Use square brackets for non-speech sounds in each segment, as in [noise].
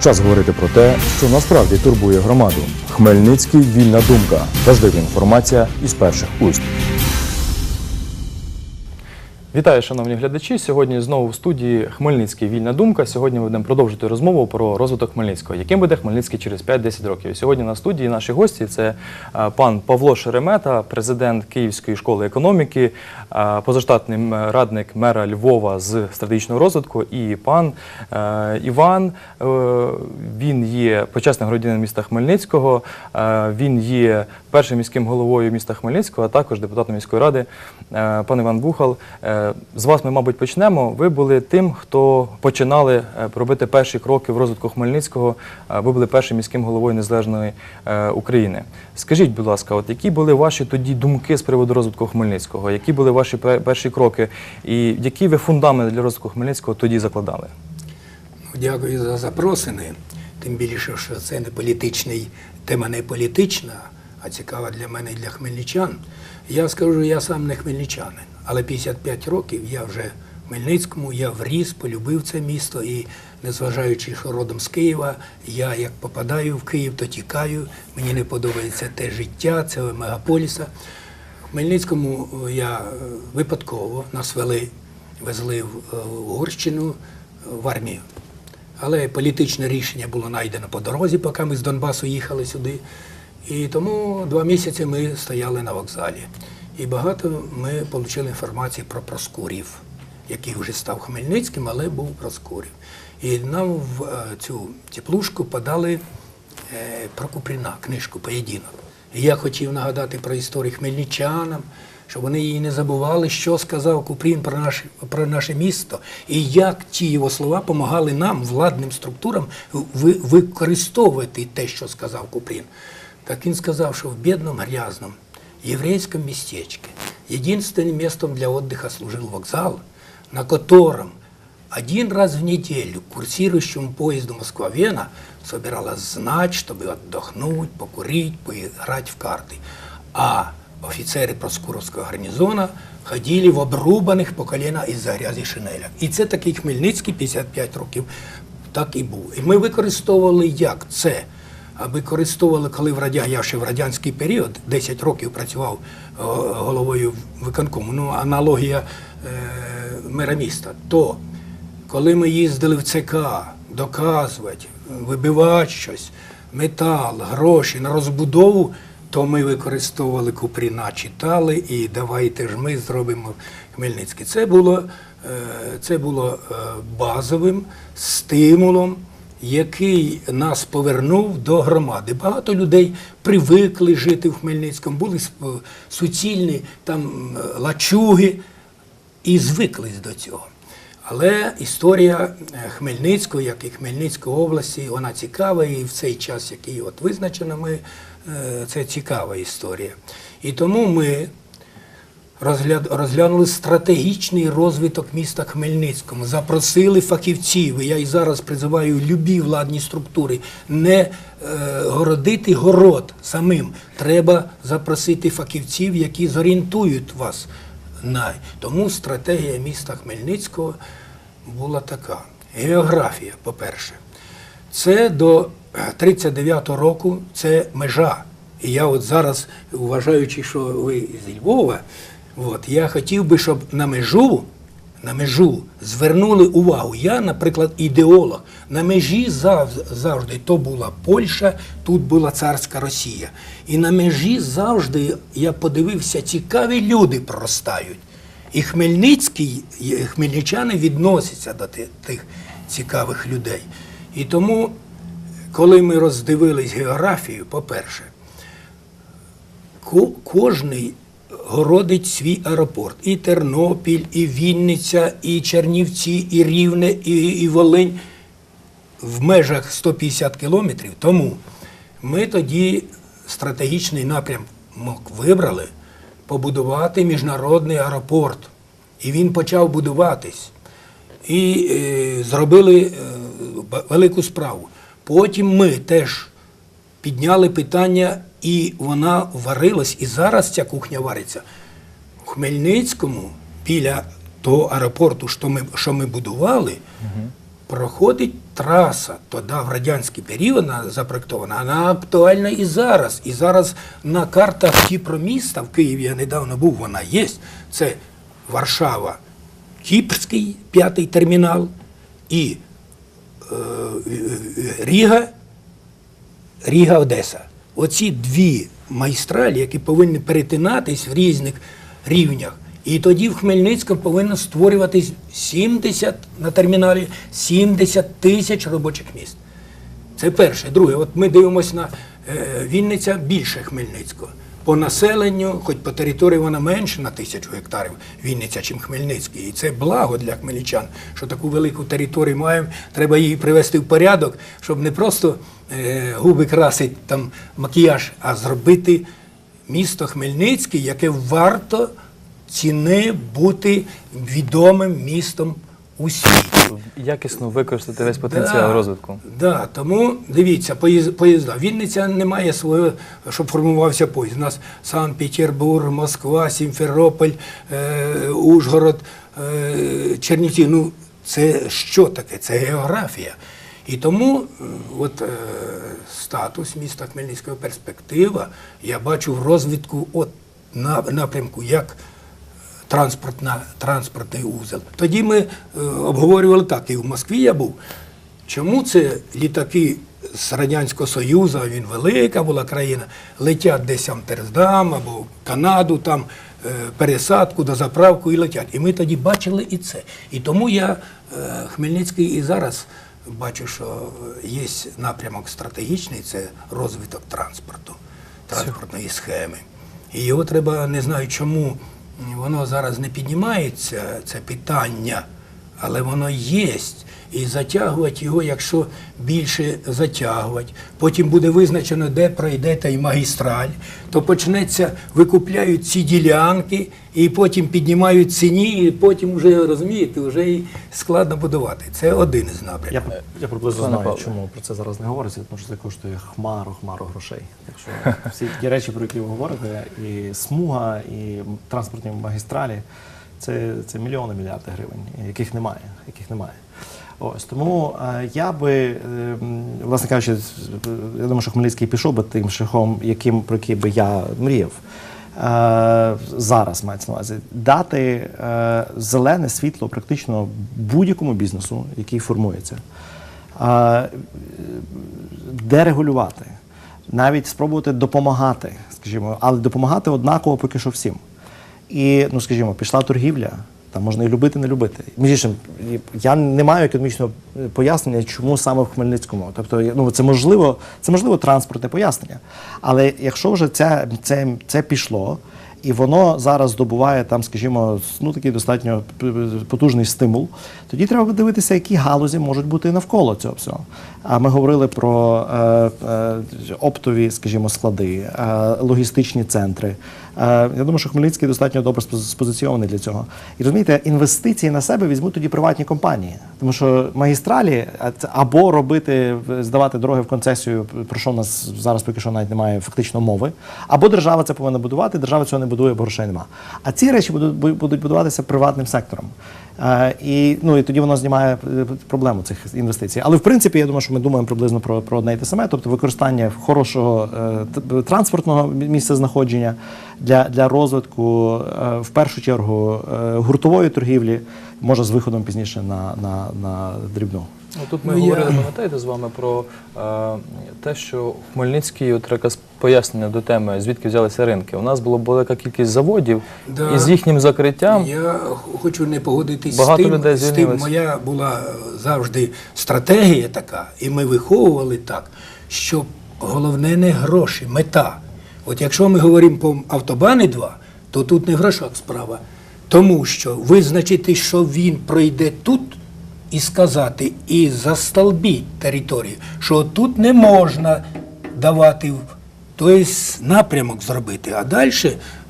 Час говорити про те, що насправді турбує громаду. Хмельницький вільна думка. Важлива інформація із перших уст. Вітаю, шановні глядачі. Сьогодні знову в студії Хмельницький вільна думка. Сьогодні ми будемо продовжити розмову про розвиток Хмельницького. Яким буде Хмельницький через 5-10 років? Сьогодні на студії наші гості це е, пан Павло Шеремета, президент Київської школи економіки, е, позаштатний радник мера Львова з стратегічного розвитку, і пан е, Іван. Він є почесним громадянином міста Хмельницького. Він є першим міським головою міста Хмельницького, а також депутатом міської ради. Пан Іван Бухал, з вас ми, мабуть, почнемо. Ви були тим, хто починали е, робити перші кроки в розвитку Хмельницького. Е, Ви були першим міським головою незалежної е, України. Скажіть, будь ласка, от які були ваші тоді думки з приводу розвитку Хмельницького? Які були ваші перші кроки? І які ви фундаменти для розвитку Хмельницького тоді закладали? Ну, Дякую за запросини. Тим більше, що це не політичний, тема не політична, а цікава для мене і для хмельничан. Я скажу, я сам не хмельничанин, але 55 років я вже в Хмельницькому, я вріс, полюбив це місто і, незважаючи, що родом з Києва, я як попадаю в Київ, то тікаю. Мені не подобається те життя, цього мегаполіса. В Хмельницькому е, я е, випадково нас вели, везли в е, Угорщину в армію. Але політичне рішення було знайдено по дорозі, поки ми з Донбасу їхали сюди. І тому два місяці ми стояли на вокзалі. І багато ми отримали інформації про Проскурів, який вже став Хмельницьким, але був Проскурів. І нам в е, цю теплушку подали е, про Купріна, книжку «Поєдинок». І я хотів нагадати про історію хмельничанам, щоб вони її не забували, що сказав Купрін про наше, про наше місто, і як ті його слова допомагали нам, владним структурам, ви- використовувати те, що сказав Купрін. Так він сказав, що в бідному, грязному еврейском местечке единственным местом для отдыха служил вокзал, на котором один раз в неделю курсирующему поезду Москва-Вена собиралась знать, чтобы отдохнуть, покурить, поиграть в карты. А офицеры Проскуровского гарнизона ходили в обрубаних по коліна із-за грязі шинелях. І це такий Хмельницький 55 років так і був. І ми використовували як це? Використовували, коли в радя... я ще в радянський період 10 років працював е, головою виконкому, ну аналогія е, мера міста, то коли ми їздили в ЦК доказувати, вибивати щось, метал, гроші на розбудову, то ми використовували Купріна, читали і давайте ж ми зробимо Хмельницький. Це було, е, це було е, базовим стимулом, який нас повернув до громади. Багато людей привикли жити в Хмельницькому, були суцільні там е, лачуги і звиклись до цього. Але історія е, Хмельницького, як і Хмельницької області, вона цікава, і в цей час, який от визначено, ми, е, це цікава історія. І тому ми розглянули стратегічний розвиток міста Хмельницькому, запросили фахівців. Я і зараз призиваю любі владні структури не е, городити город самим. Треба запросити фахівців, які зорієнтують вас. На. Тому стратегія міста Хмельницького була така. Географія, по-перше. Це до 39-го року це межа. І я от зараз, вважаючи, що ви з Львова, от, я хотів би, щоб на межу, на межу звернули увагу. Я, наприклад, ідеолог. На межі зав- завжди то була Польща, тут була царська Росія. І на межі завжди я подивився, цікаві люди проростають. І Хмельницький, і хмельничани відносяться до тих цікавих людей. І тому, коли ми роздивились географію, по-перше, ко- кожний городить свій аеропорт. І Тернопіль, і Вінниця, і Чернівці, і Рівне, і, і Волинь в межах 150 кілометрів. Тому ми тоді стратегічний напрямок вибрали побудувати міжнародний аеропорт. І він почав будуватись. І е, зробили е, велику справу. Потім ми теж підняли питання, і вона варилась. І зараз ця кухня вариться. У Хмельницькому біля того аеропорту, що ми, що ми будували, проходить траса, тоді в радянський період вона запроектована, вона актуальна і зараз. І зараз на картах Кіпроміста в Києві я недавно був, вона є. Це Варшава, Кіпрський п'ятий термінал і е, Ріга, Ріга Одеса. Оці дві майстралі, які повинні перетинатись в різних рівнях. І тоді в Хмельницькому повинно створюватись 70 на терміналі 70 тисяч робочих місць. Це перше. Друге, от ми дивимося на е, Вінниця більше Хмельницького. По населенню, хоч по території вона менше на тисячу гектарів Вінниця, чим Хмельницький. І це благо для хмельничан, що таку велику територію маємо. Треба її привести в порядок, щоб не просто е, губи красить там макіяж, а зробити місто Хмельницький, яке варто ціни бути відомим містом у світі. Якісно використати весь потенціал Да, розвитку. Да, тому дивіться, поїз- поїзда. Вінниця не має свого, щоб формувався поїзд. У нас Санкт-Петербург, Москва, Сімферополь, е, Ужгород, е, Чернівці. Ну, це що таке? Це географія. І тому от, е, статус міста Хмельницького перспектива я бачу в розвитку от, на, напрямку як транспортна, транспортний узел. Тоді ми е, обговорювали так, і в Москві я був. Чому це літаки з Радянського Союзу, він велика була країна, летять десь в Амстердам або в Канаду, там е, пересадку до заправку і летять. І ми тоді бачили і це. І тому я е, Хмельницький і зараз бачу, що є напрямок стратегічний це розвиток транспорту, транспортної схеми. І його треба, не знаю чому воно зараз не піднімається, це питання, але воно є. І затягувати його, якщо більше затягувати, потім буде визначено, де пройде та й магістраль, то почнеться, викупляють ці ділянки, і потім піднімають ціні, і потім вже розумієте, вже і складно будувати. Це один із Я, напрямків. я приблизно знаю, Павле. чому про це зараз не говориться, тому що це коштує хмару, хмару грошей. Так що всі ті речі, про які ви говорите, і смуга, і транспортні магістралі, це, це мільйони мільярди гривень, яких немає. Яких немає. Ось тому е, я би, е, власне кажучи, я думаю, що Хмельницький пішов би тим шляхом, яким про який би я мріяв. Е, зараз мається на увазі дати е, зелене світло практично будь-якому бізнесу, який формується. Е, дерегулювати, навіть спробувати допомагати, скажімо, але допомагати однаково поки що всім. І, ну скажімо, пішла торгівля, там можна і любити, не любити. Між іншим, я не маю економічного е, пояснення, чому саме в Хмельницькому. Тобто, ну це можливо, це можливо транспортне пояснення. Але якщо вже це, це, це пішло. І воно зараз здобуває там, скажімо, ну такий достатньо потужний стимул. Тоді треба подивитися, які галузі можуть бути навколо цього всього. А ми говорили про е, е, оптові, скажімо, склади, е, логістичні центри. Е, я думаю, що Хмельницький достатньо добре спози- спозиціонований для цього. І розумієте, інвестиції на себе візьмуть тоді приватні компанії, тому що магістралі або робити здавати дороги в концесію, про що в нас зараз поки що навіть немає фактично мови, або держава це повинна будувати. Держава цього не будує, бо грошей нема. А ці речі будуть будуть будуватися приватним сектором. Е, і ну і тоді воно знімає е, проблему цих інвестицій. Але в принципі, я думаю, що ми думаємо приблизно про, про одне і те саме, тобто використання хорошого е, транспортного місця знаходження для, для розвитку в першу чергу гуртової торгівлі, може з виходом пізніше на, на, на дрібну. Ну, тут ми Ну, я- говорили, пам'ятаєте з вами про е, те, що Хмельницький, от якраз пояснення до теми, звідки взялися ринки. У нас було велика кількість заводів, Да. і з їхнім закриттям Я хочу не погодитись Багато з тим, людей з тим. Моя була завжди стратегія така, і ми виховували так, що головне не гроші, мета. От якщо ми говоримо по автобани 2, то тут не в грошах справа. Тому що визначити, що він пройде тут, і сказати, і застолбіть територію, що тут не можна давати Тобто напрямок зробити, а далі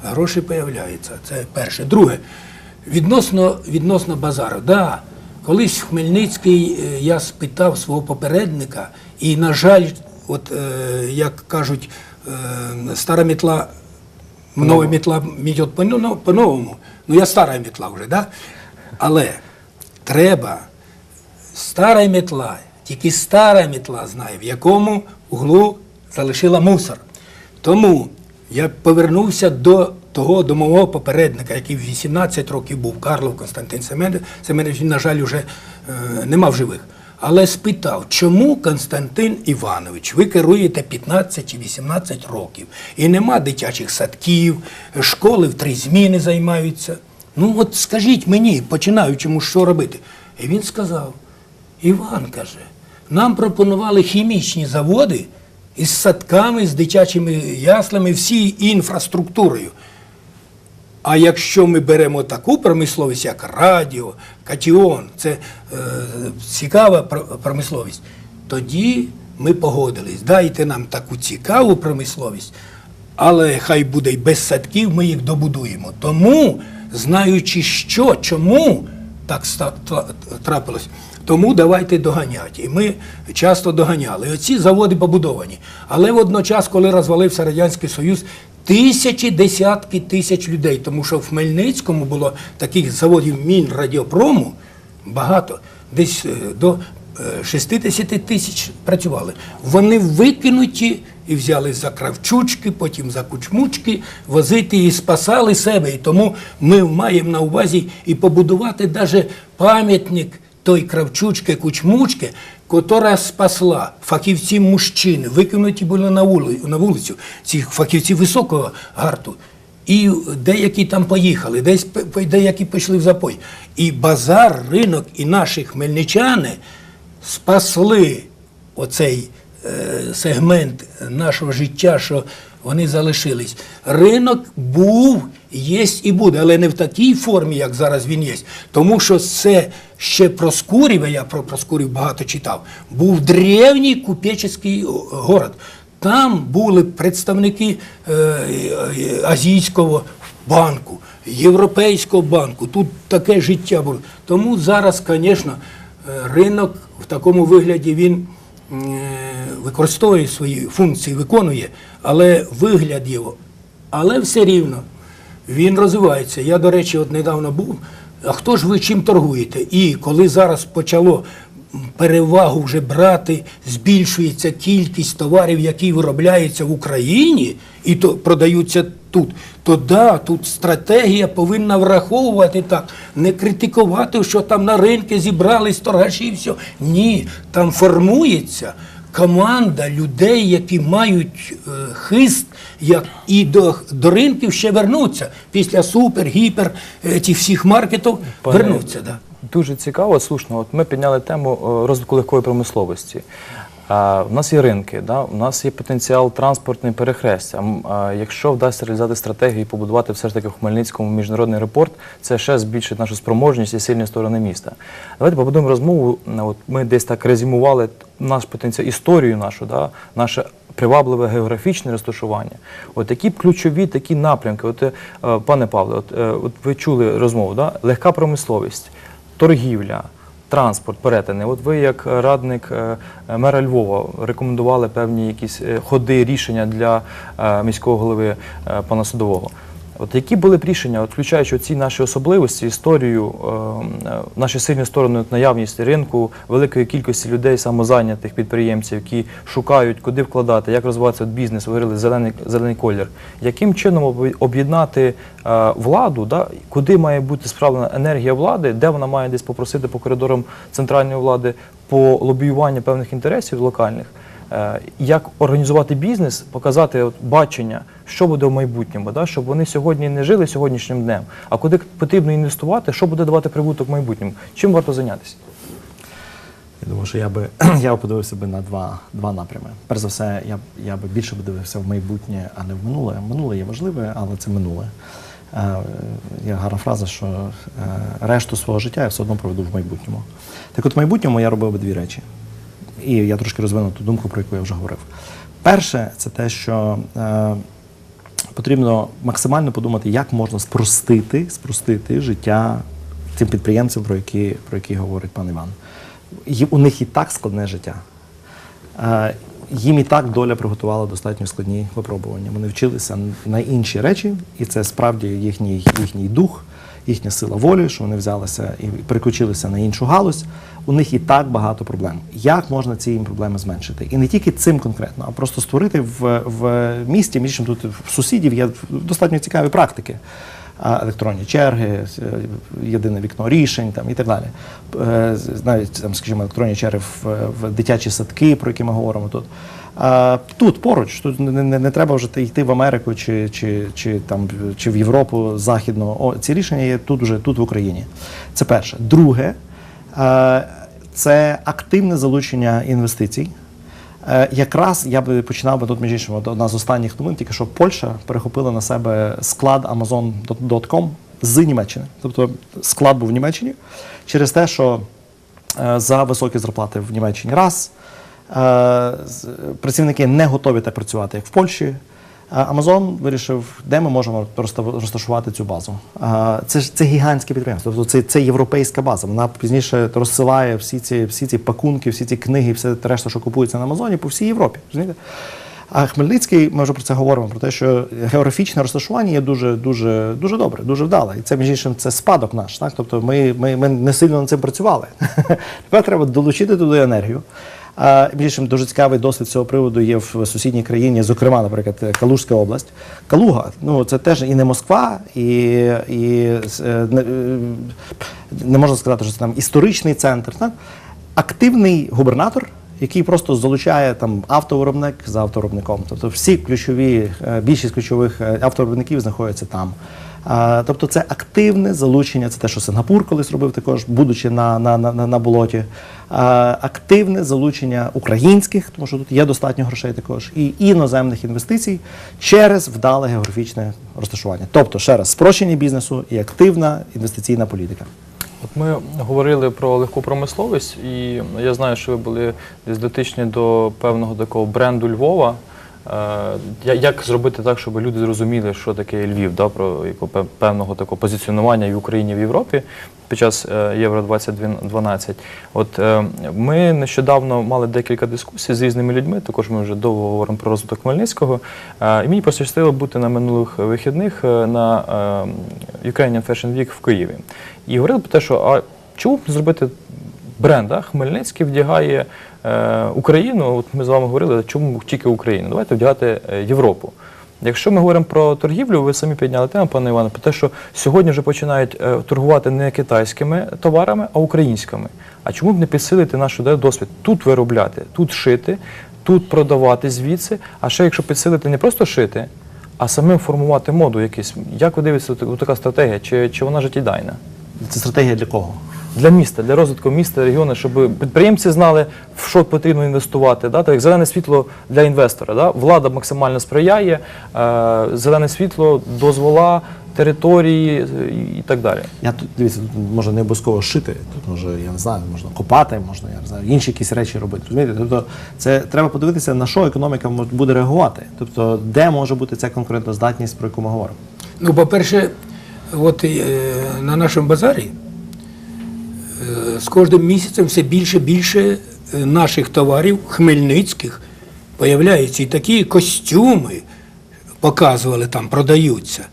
гроші з'являються. Це перше. Друге, відносно, відносно базару. Да, колись в Хмельницький е, я спитав свого попередника, і, на жаль, от, е, як кажуть, е, стара мітла, нова мітла мітьот по- ну, по-новому. Ну, я стара мітла вже, да? але треба Стара метла, тільки стара метла знає, в якому углу залишила мусор. Тому я повернувся до того, до мого попередника, який в 18 років був Карлов Константин Семенович. Семенович, на жаль, вже е, нема в живих. Але спитав, чому Константин Іванович, ви керуєте 15 чи 18 років, і нема дитячих садків, школи в три зміни займаються. Ну от скажіть мені, починаючому, що робити? І він сказав: Іван каже, нам пропонували хімічні заводи із садками, з дитячими яслями, всією інфраструктурою. А якщо ми беремо таку промисловість, як радіо, катіон, це е, цікава пр- промисловість, тоді ми погодились. Дайте нам таку цікаву промисловість, але хай буде й без садків, ми їх добудуємо. Тому, знаючи що, чому так трапилось, тому давайте доганяти. І ми часто доганяли. Оці заводи побудовані. Але водночас, коли розвалився Радянський Союз, тисячі, десятки тисяч людей, тому що в Хмельницькому було таких заводів Мінрадіопрому багато, десь е, до е, 60 тисяч працювали. Вони викинуті і взяли за кравчучки, потім за кучмучки, возити і спасали себе. І тому ми маємо на увазі і побудувати навіть пам'ятник той кравчучки, кучмучки, котра спасла фахівці мужчини, викинуті були на вули- на вулицю, ці фахівці високого гарту. І деякі там поїхали, десь деякі пішли в запой. І базар, ринок, і наші хмельничани спасли оцей е, сегмент нашого життя, що вони залишились. Ринок був, є і буде, але не в такій формі, як зараз він є. Тому що це ще Проскурів, я про Проскурів багато читав, був древній купеческий город. Там були представники е, е, Азійського банку, Європейського банку. Тут таке життя було. Тому зараз, звісно, е, ринок в такому вигляді він е, використовує свої функції, виконує, але вигляд його. Але все рівно він розвивається. Я, до речі, от недавно був. А хто ж ви чим торгуєте? І коли зараз почало перевагу вже брати, збільшується кількість товарів, які виробляються в Україні і то продаються тут, то да, тут стратегія повинна враховувати так, не критикувати, що там на ринки зібрались торгаші і все. Ні, там формується команда людей, які мають е, хист, як і до, до ринків ще вернуться після супер, гіпер е, цих всіх маркетів Пане- вернуться. Да. Дуже цікаво, слушно. От ми підняли тему е, розвитку легкої промисловості. У нас є ринки, да? у нас є потенціал транспортний перехрестя. Якщо вдасться реалізувати стратегію і побудувати все ж таки в Хмельницькому міжнародний аеропорт, це ще збільшить нашу спроможність і сильні сторони міста. Давайте побудуємо розмову. е, От ми десь так резюмували наш потенціал, історію нашу, наше привабливе географічне розташування. От які ключові такі напрямки. От, е, пане Павле, е, от ви чули розмову, да? легка промисловість, торгівля, транспорт, перетини. От ви, як е, радник е, е, мера Львова, рекомендували певні якісь ходи, рішення для міського голови пана Судового. От які були б рішення, от включаючи ці наші особливості, історію, е, е, наші сильні сторони, от наявність ринку, великої кількості людей, самозайнятих підприємців, які шукають, куди вкладати, як розвиватися от бізнес, ви говорили зелений, зелений колір. Яким чином об'єднати е, владу, да, куди має бути справлена енергія влади, де вона має десь попросити по коридорам центральної влади по лобіюванню певних інтересів локальних, як організувати бізнес, показати от бачення, що буде в майбутньому, да, щоб вони сьогодні не жили сьогоднішнім днем, а куди потрібно інвестувати, що буде давати прибуток в майбутньому. Чим варто зайнятися? Я думаю, що я би [clears throat] я подивився би на два, два напрями. Перш за все, я, я би більше б дивився в майбутнє, а не в минуле. Минуле є важливе, але це минуле. Е, Є гарна фраза, що е, решту свого життя я все одно проведу в майбутньому. Так от в майбутньому я робив би дві речі. І я трошки розвину ту думку, про яку я вже говорив. Перше, це те, що е, потрібно максимально подумати, як можна спростити, спростити життя тим підприємцям, про які, про які говорить пан Іван. Ї- У них і так складне життя. Е, Їм і так доля приготувала достатньо складні випробування. Вони вчилися на інші речі, і це справді їхній, їхній дух, їхня сила волі, що вони взялися і переключилися на іншу галузь. У них і так багато проблем. Як можна ці їм проблеми зменшити? І не тільки цим конкретно, а просто створити в, в місті, між тут в сусідів є достатньо цікаві практики. Електронні черги, е, єдине вікно рішень там, і так далі. Е, Навіть там, скажімо, електронні черги в, в дитячі садки, про які ми говоримо тут. Тут поруч, тут не, не, не треба вже йти в Америку чи, чи, чи, там, чи в Європу західну. О, ці рішення є тут уже тут в Україні. Це перше. Друге, це активне залучення інвестицій. Е, Якраз я би починав би тут між іншим, одна з останніх новин, тільки що Польща перехопила на себе склад Amazon.com з Німеччини. Тобто склад був в Німеччині через те, що е, за високі зарплати в Німеччині раз. Е, Працівники не готові так працювати, як в Польщі. А Amazon вирішив, де ми можемо розташувати цю базу. Це ж це гігантське підприємство. Тобто це, це європейська база. Вона пізніше розсилає всі ці, всі ці пакунки, всі ці книги, все те решта, що купується на Амазоні, по всій Європі. Розумієте? А Хмельницький, ми вже про це говоримо, про те, що географічне розташування є дуже, дуже, дуже добре, дуже вдале. І це між іншим це спадок наш. Так? Тобто ми, ми, ми не сильно над цим працювали. [laughs] Тепер треба долучити туди енергію. А, між дуже цікавий досвід цього приводу є в сусідній країні, зокрема, наприклад, Калужська область. Калуга, ну це теж і не Москва, і, і е, не, е, не можна сказати, що це там історичний центр. Так? Активний губернатор, який просто залучає там автовиробник за автовиробником. Тобто всі ключові, е, більшість ключових автовиробників знаходяться там. Тобто це активне залучення, це те, що Сингапур колись робив також, будучи на, на, на, на- болоті. Активне залучення українських, тому що тут є достатньо грошей також, і іноземних інвестицій через вдале географічне розташування. Тобто, ще раз, спрощення бізнесу і активна інвестиційна політика. От ми говорили про легку промисловість, і я знаю, що ви були десь дотичні до певного такого бренду Львова. Е, Як зробити так, щоб люди зрозуміли, що таке Львів, да, про певного такого позиціонування в Україні, в Європі під час е, Євро 2012. От е, ми нещодавно мали декілька дискусій з різними людьми. Також ми вже довго говоримо про розвиток Хмельницького. І мені пощастило бути на минулих вихідних на Ukrainian Fashion Week в Києві. І говорили про те, що а чому зробити бренд? А? Хмельницький вдягає Україну. От ми з вами говорили, чому тільки Україну? Давайте вдягати е, Європу. Якщо ми говоримо про торгівлю, ви самі підняли тему, пане Іване, про те, що сьогодні вже починають е, торгувати не китайськими товарами, а українськими. А чому б не підсилити наш досвід? Тут виробляти, тут шити, тут продавати звідси. А ще якщо підсилити не просто шити, а самим формувати моду якусь. Як ви дивитеся, така стратегія? Чи, чи вона життєдайна? Це стратегія для кого? Для міста, для розвитку міста, регіону, щоб підприємці знали, в що потрібно інвестувати. Да? Так як зелене світло для інвестора. Да? Влада максимально сприяє, е, зелене світло, дозвола, території е, і так далі. Я тут дивіться, тут може не обов'язково шити. Тут може, я не знаю, можна копати, можна я не знаю, інші якісь речі робити. Розумієте? Тобто, це треба подивитися, на що економіка буде реагувати. Тобто, де може бути ця конкурентоздатність, про яку ми говоримо. Ну, по-перше, от е, на нашому базарі з кожним місяцем все більше і більше е, наших товарів хмельницьких появляються. І такі костюми показували там, продаються.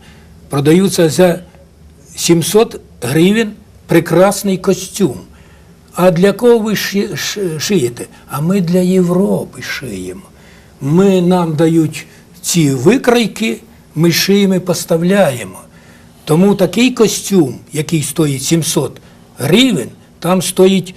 Продаються за 700 гривень прекрасний костюм. А для кого ви шиєте? А ми для Європи шиємо. Ми нам дають ці викройки, ми шиємо і поставляємо. Тому такий костюм, який стоїть 700 гривень, там стоїть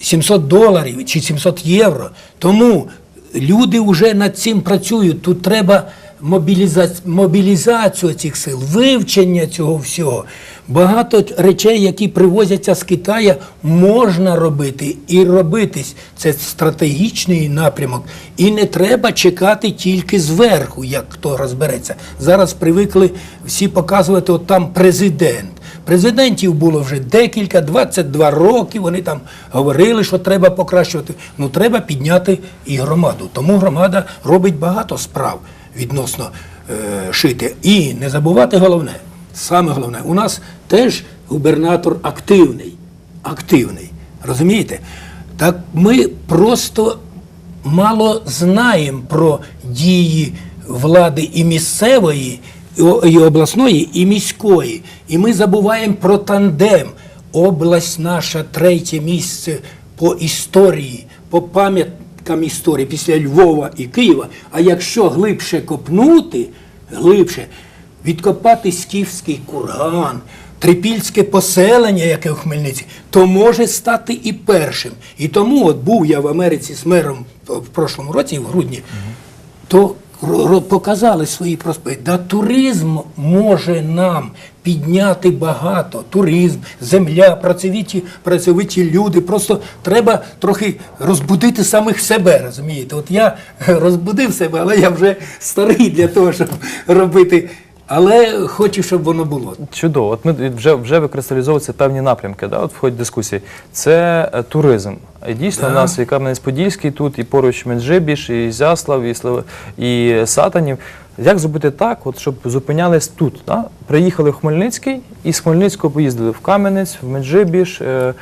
700 доларів чи 700 євро. Тому люди вже над цим працюють. Тут треба мобіліза... мобілізацію цих сил, вивчення цього всього. Багато речей, які привозяться з Китаю, можна робити і робитись. Це стратегічний напрямок. І не треба чекати тільки зверху, як хто розбереться. Зараз привикли всі показувати, от там президент. Президентів було вже декілька, 22 роки. Вони там говорили, що треба покращувати. Ну треба підняти і громаду. Тому громада робить багато справ відносно е, шити. І не забувати головне, саме головне, у нас теж губернатор активний. Активний. Розумієте? Так ми просто мало знаємо про дії влади і місцевої і обласної, і міської. І ми забуваємо про тандем. Область наша третє місце по історії, по пам'яткам історії після Львова і Києва. А якщо глибше копнути, глибше відкопати скіфський курган, трипільське поселення, яке в Хмельниці, то може стати і першим. І тому, от був я в Америці з мером в прошлому році, в грудні, то показали свої проспекти. Да, туризм може нам підняти багато. Туризм, земля, працьовиті, працьовиті люди. Просто треба трохи розбудити самих себе, розумієте? От я [laughs] розбудив себе, але я вже старий для того, щоб робити. Але хочу, щоб воно було. Чудово. От ми вже вже викристалізовуються певні напрямки, да, от в ході дискусії. Це е, туризм. І дійсно, Да. у нас і Кам'янець-Подільський тут, і поруч Меджибіж, і Зяслав, і, Слав... і Сатанів. Як зробити так, от, щоб зупинялись тут? Да? Приїхали в Хмельницький і з Хмельницького поїздили в Кам'янець, в Меджибіж, е, е,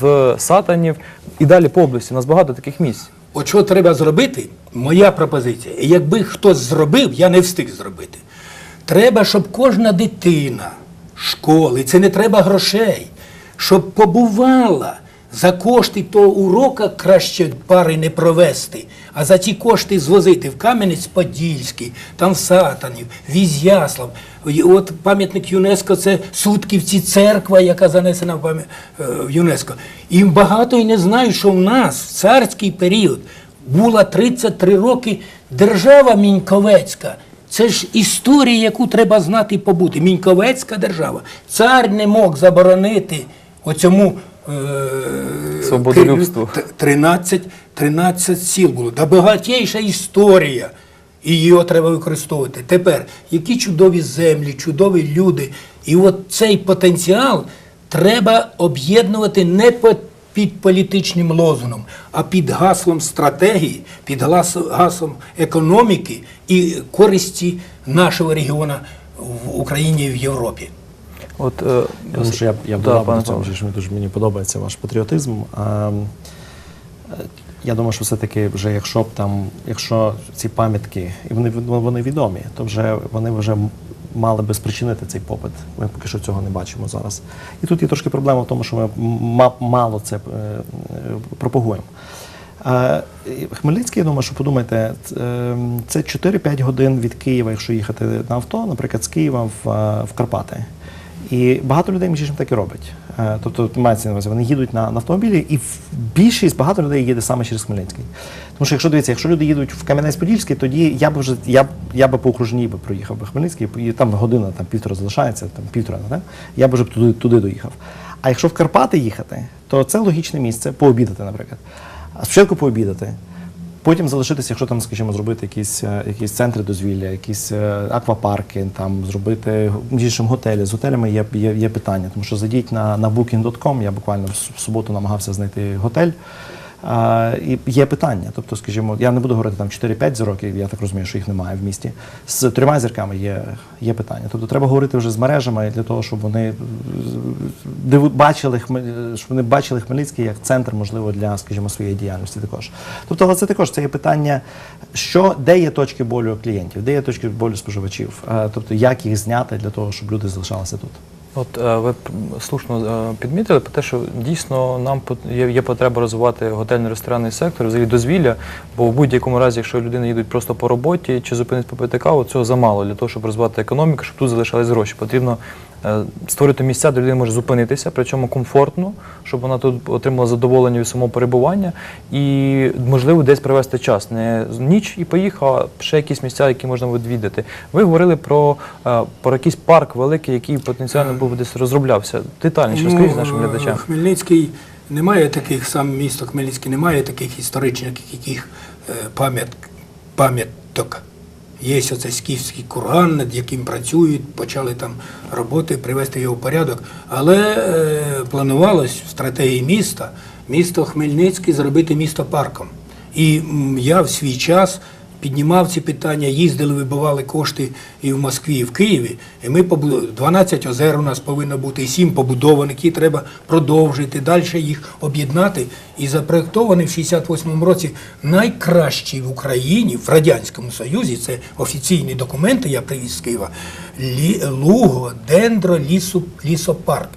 в Сатанів і далі по області. У нас багато таких місць. От що треба зробити, моя пропозиція. Якби хтось зробив, я не встиг зробити. Треба, щоб кожна дитина школи, це не треба грошей, щоб побувала за кошти того урока краще пари не провести, а за ті кошти звозити в Кам'янець-Подільський, там в Сатанів, в Ізяслав. І От пам'ятник ЮНЕСКО це Сутківці церква, яка занесена в, е, ЮНЕСКО. І багато і не знають, що в нас в царський період була 33 роки держава Міньковецька. Це ж історія, яку треба знати і побути. Міньковецька держава. Цар не мог заборонити оцьому е- Свободолюбству. 13, 13 сіл було. Да багатейша історія. І її треба використовувати. Тепер, які чудові землі, чудові люди. І от цей потенціал треба об'єднувати не по, під політичним лозунгом, а під гаслом стратегії, під гаслом економіки і користі нашого регіону в Україні і в Європі. От, е, Тому що я, я Да, пане на цьому, що мені дуже мені подобається ваш патріотизм. А, я думаю, що все-таки вже якщо б там, якщо ці пам'ятки, і вони, вони відомі, то вже вони вже мали би спричинити цей попит. Ми поки що цього не бачимо зараз. І тут є трошки проблема в тому, що ми ма- мало це е, е, пропагуємо. Е, Хмельницький, я думаю, що подумайте, ем, це 4-5 годин від Києва, якщо їхати на авто, наприклад, з Києва е, в Карпати. І багато людей між іншим так і робить. Е, Тобто, мається на увазі, вони їдуть на, на автомобілі, і більшість багато людей їде саме через Хмельницький. Тому що якщо дивіться, якщо люди їдуть в Кам'янець-Подільський, тоді я б вже я, я би по окружній би проїхав би Хмельницький, і там година, там півтора залишається, там півтора, так? я б вже туди, туди доїхав. А якщо в Карпати їхати, то це логічне місце пообідати, наприклад. А спочатку пообідати, Потім залишитися, якщо там, скажімо, зробити якісь, е, якісь центри дозвілля, якісь е, аквапарки, там зробити більшим готелі. З готелями є, є, є питання, тому що зайдіть на, на booking.com, я буквально в суботу намагався знайти готель. І є питання. Тобто, скажімо, я не буду говорити там 4-5 зірок, я так розумію, що їх немає в місті. З трьома зірками є, є питання. Тобто треба говорити вже з мережами для того, щоб вони е, бачили щоб вони бачили Хмельницький як центр, можливо, для, скажімо, своєї діяльності також. Тобто, але це також це є питання, що де є точки болю клієнтів, де є точки болю споживачів, Е, тобто як їх зняти для того, щоб люди залишалися тут. От е, ви слушно е, підмітили про те, що дійсно нам є, потреба розвивати готельно-ресторанний сектор, взагалі дозвілля, бо в будь-якому разі, якщо людини їдуть просто по роботі чи зупинить попити каву, цього замало для того, щоб розвивати економіку, щоб тут залишались гроші. Потрібно створити місця, де людина може зупинитися, причому комфортно, щоб вона тут отримала задоволення від самого перебування і, можливо, десь провести час. Не ніч і поїхав, а ще якісь місця, які можна відвідати. Ви говорили про, е, про якийсь парк великий, який потенціально був десь розроблявся. Детальніше розкажіть нашим е, глядачам. Хмельницький немає таких, сам місто Хмельницький немає таких історичних яких е, пам'ят, пам'яток. Є оцей скіфський курган, над яким працюють, почали там роботи, привести його в порядок. Але е, планувалось в стратегії міста місто Хмельницький зробити місто парком. І я в свій час піднімав ці питання, їздили, вибивали кошти і в Москві, і в Києві. І ми побу- 12 озер у нас повинно бути, і 7 побудованих, які треба продовжити, далі їх об'єднати. І запроєктований в 68-му році найкращий в Україні, в Радянському Союзі, це офіційні документи, я привіз з Києва, Луго, Дендро, лісу, лісопарк.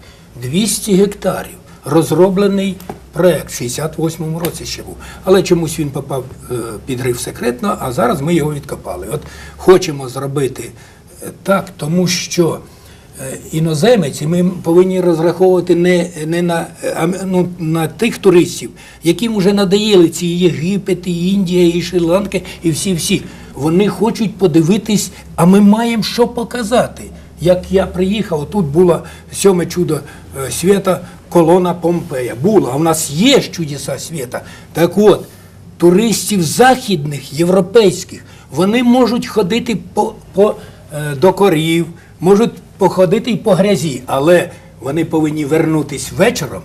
200 гектарів. Розроблений проект в 68-му році ще був. Але чомусь він попав е, під гриф секретно, а зараз ми його відкопали. От хочемо зробити е, так, тому що е, іноземець, і ми повинні розраховувати не, не на, ну, на тих туристів, яким вже надоїли ці Єгипет, і Індія, і Шрі-Ланка, і всі-всі. Вони хочуть подивитись, а ми маємо що показати. Як я приїхав, тут було сьоме чудо світа, колона Помпея. Було, а в нас є ж чудеса світа. Так от, туристів західних, європейських, вони можуть ходити по, по, е, до корів, можуть походити і по грязі, але вони повинні вернутись вечором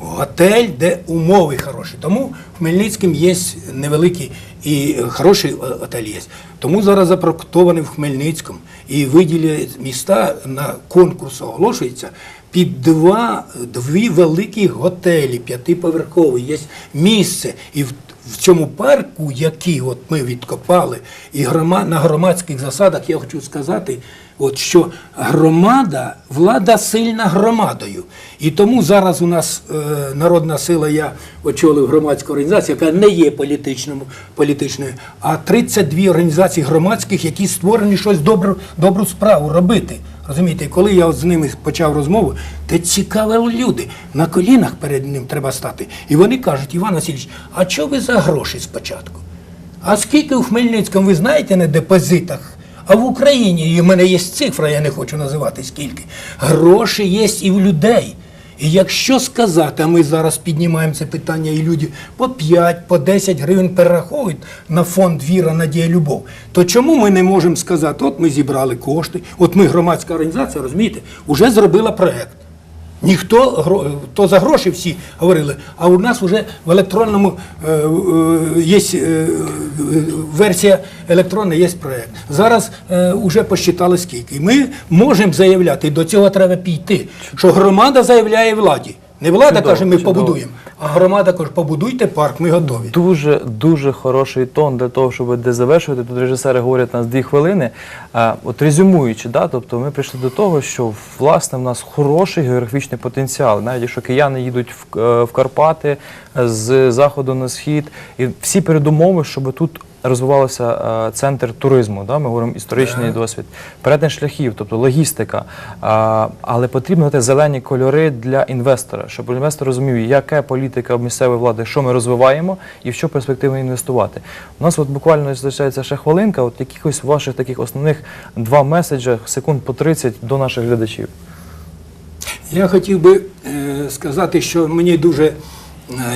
в готель, де умови хороші. Тому в Хмельницькому є невеликий і хороший е, готель є. Тому зараз запроектований в Хмельницькому і виділяють міста на конкурс оголошується під два, дві великі готелі, п'ятиповерхові, є місце. І в, в цьому парку, який от ми відкопали, і грома, на громадських засадах я хочу сказати, от що громада, влада сильна громадою. І тому зараз у нас е, народна сила, я очолив громадську організацію, яка не є політичному, політичною, а 32 організації громадських, які створені щось добру, добру справу робити. Розумієте, коли я з ними почав розмову, то цікаві люди. На колінах перед ним треба стати. І вони кажуть, Іван Васильович, а що ви за гроші спочатку? А скільки у Хмельницькому, ви знаєте, на депозитах? А в Україні, і в мене є цифра, я не хочу називати скільки. Гроші є і в людей. І якщо сказати, а ми зараз піднімаємо це питання, і люди по 5, по 10 гривень перераховують на фонд Віра, Надія, Любов, то чому ми не можемо сказати, от ми зібрали кошти, от ми громадська організація, розумієте, вже зробила проект. Ніхто то за гроші всі говорили, а у нас вже в електронному е, е, є е, е, версія електронна, є проект. Зараз е, вже посчитали скільки. Ми можемо заявляти, і до цього треба піти, що громада заявляє владі. Не влада Чудово, каже, ми чудово. побудуємо, а громада каже, побудуйте парк, ми готові. Дуже дуже хороший тон для того, щоб де завершувати. Тут режисери говорять нас дві хвилини. От резюмуючи, да, тобто ми прийшли до того, що власне в нас хороший географічний потенціал. Навіть якщо кияни їдуть в, е, Карпати е, з заходу на схід, і всі передумови, щоб тут розвивався е, центр туризму. Да? Ми говоримо історичний досвід, перетин шляхів, тобто логістика. Але потрібно дати зелені кольори для інвестора, щоб інвестор розумів, яка політика місцевої влади, що ми розвиваємо і в що перспективно інвестувати. У нас от буквально залишається ще хвилинка, от якихось ваших таких основних два меседжа, секунд по 30 до наших глядачів. Я хотів би е, сказати, що мені дуже е,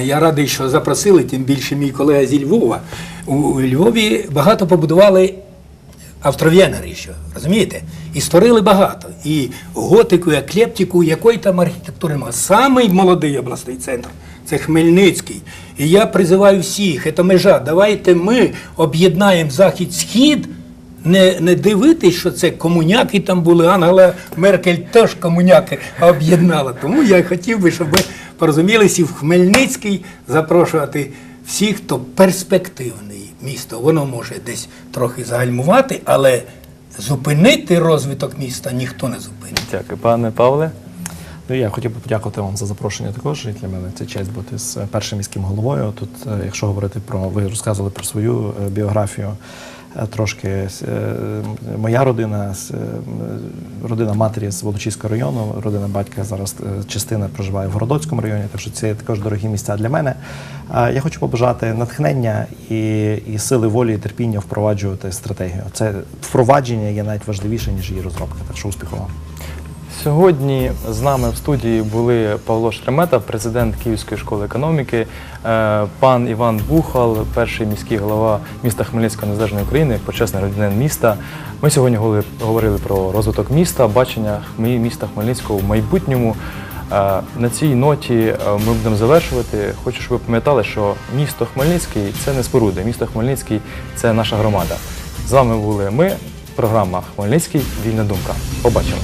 я радий, що запросили, тим більше мій колега зі Львова. У, Львові багато побудували австров'єнери, що розумієте? І створили багато. І готику, і еклептику, якої там архітектури немає. Самий молодий обласний центр це Хмельницький. І я призиваю всіх, це межа. Давайте ми об'єднаємо захід-схід. Не, не дивитись, що це комуняки там були, Ангела Меркель теж комуняки об'єднала. Тому я хотів би, щоб ви порозумілися і в Хмельницький запрошувати всіх, хто перспективний місто. Воно може десь трохи загальмувати, але зупинити розвиток міста ніхто не зупинить. Дякую, пане Павле. Ну, я хотів би подякувати вам за запрошення також. І для мене це честь бути з першим міським головою. Тут, е, якщо говорити про ви розказували про свою е, біографію. Е, Трошки е, моя родина, е, родина матері з Волочиського району, родина батька зараз е, частина проживає в Городоцькому районі, так що це також дорогі місця для мене. Е, Я хочу побажати натхнення і, і сили волі і терпіння впроваджувати стратегію. Це впровадження є навіть важливіше, ніж її розробка. Так що успіху вам. Сьогодні з нами в студії були Павло Шремета, президент Київської школи економіки, е, пан Іван Бухал, перший міський голова міста Хмельницького Незалежної України, почесний громадянин міста. Ми сьогодні говорили про розвиток міста, бачення міста Хмельницького в майбутньому. На цій ноті е, ми будемо завершувати. Хочу, щоб ви пам'ятали, що місто Хмельницький це не споруди, місто Хмельницький це наша громада. З вами були ми, програма Хмельницький Вільна думка. Побачимо.